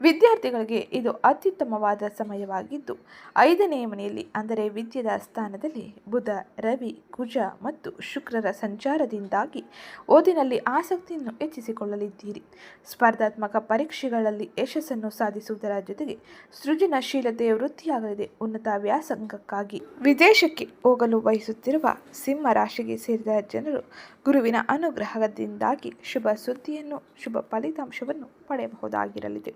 ವಿದ್ಯಾರ್ಥಿಗಳಿಗೆ ಇದು ಅತ್ಯುತ್ತಮವಾದ ಸಮಯವಾಗಿದ್ದು, ಐದನೇ ಮನೆಯಲ್ಲಿ, ಅಂದರೆ ವಿದ್ಯೆದ ಸ್ಥಾನದಲ್ಲಿ ಬುಧ, ರವಿ, ಕುಜ ಮತ್ತು ಶುಕ್ರರ ಸಂಚಾರದಿಂದಾಗಿ ಓದಿನಲ್ಲಿ ಆಸಕ್ತಿಯನ್ನು ಹೆಚ್ಚಿಸಿಕೊಳ್ಳಲಿದ್ದೀರಿ. ಸ್ಪರ್ಧಾತ್ಮಕ ಪರೀಕ್ಷೆಗಳಲ್ಲಿ ಯಶಸ್ಸನ್ನು ಸಾಧಿಸುವುದರ ಜೊತೆಗೆ ಸೃಜನಶೀಲತೆ ವೃತ್ತಿಯಾಗಲಿದೆ ಉನ್ನತ ವ್ಯಾಸಂಗಕ್ಕಾಗಿ ವಿದೇಶಕ್ಕೆ ಹೋಗಲು ಬಯಸುತ್ತಿರುವ ಸಿಂಹ ರಾಶಿಗೆ ಸೇರಿದ ಜನರು ಗುರುವಿನ ಅನುಗ್ರಹದಿಂದಾಗಿ ಶುಭ ಸುದ್ದಿಯನ್ನು, ಶುಭ ಫಲಿತಾಂಶವನ್ನು ಪಡೆಯಬಹುದಾಗಿರಲಿದೆ.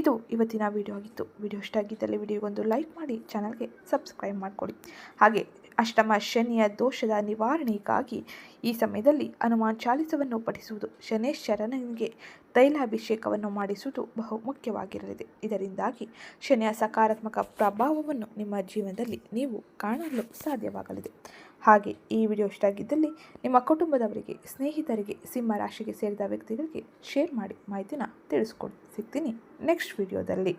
ಇದು ಇವತ್ತಿನ ವಿಡಿಯೋ ಆಗಿತ್ತು. ವಿಡಿಯೋ ಇಷ್ಟ ಆಗಿದ್ದಲ್ಲಿ ವಿಡಿಯೋಗೊಂದು ಲೈಕ್ ಮಾಡಿ ಚಾನಲ್ಗೆ ಸಬ್ಸ್ಕ್ರೈಬ್ ಮಾಡಿಕೊಡಿ. ಹಾಗೆ ಅಷ್ಟಮ ಶನಿಯ ದೋಷದ ನಿವಾರಣೆಗಾಗಿ ಈ ಸಮಯದಲ್ಲಿ ಹನುಮಾನ್ ಚಾಲಿಸವನ್ನು ಪಠಿಸುವುದು, ಶನೇಶ್ವರನಿಗೆ ತೈಲಾಭಿಷೇಕವನ್ನು ಮಾಡಿಸುವುದು ಬಹು ಮುಖ್ಯವಾಗಿರಲಿದೆ. ಇದರಿಂದಾಗಿ ಶನಿಯ ಸಕಾರಾತ್ಮಕ ಪ್ರಭಾವವನ್ನು ನಿಮ್ಮ ಜೀವನದಲ್ಲಿ ನೀವು ಕಾಣಲು ಸಾಧ್ಯವಾಗಲಿದೆ. ಹಾಗೆ ಈ ವಿಡಿಯೋ ಇಷ್ಟ ಆಗಿದ್ದಲ್ಲಿ ನಿಮ್ಮ ಕುಟುಂಬದವರಿಗೆ, ಸ್ನೇಹಿತರಿಗೆ, ಸಿಂಹ ರಾಶಿಗೆ ಸೇರಿದ ವ್ಯಕ್ತಿಗಳಿಗೆ ಶೇರ್ ಮಾಡಿ ಮಾಹಿತಿನ ತಿಳಿಸ್ಕೊಡಿ ಸಿಗ್ತೀನಿ ನೆಕ್ಸ್ಟ್ ವಿಡಿಯೋದಲ್ಲಿ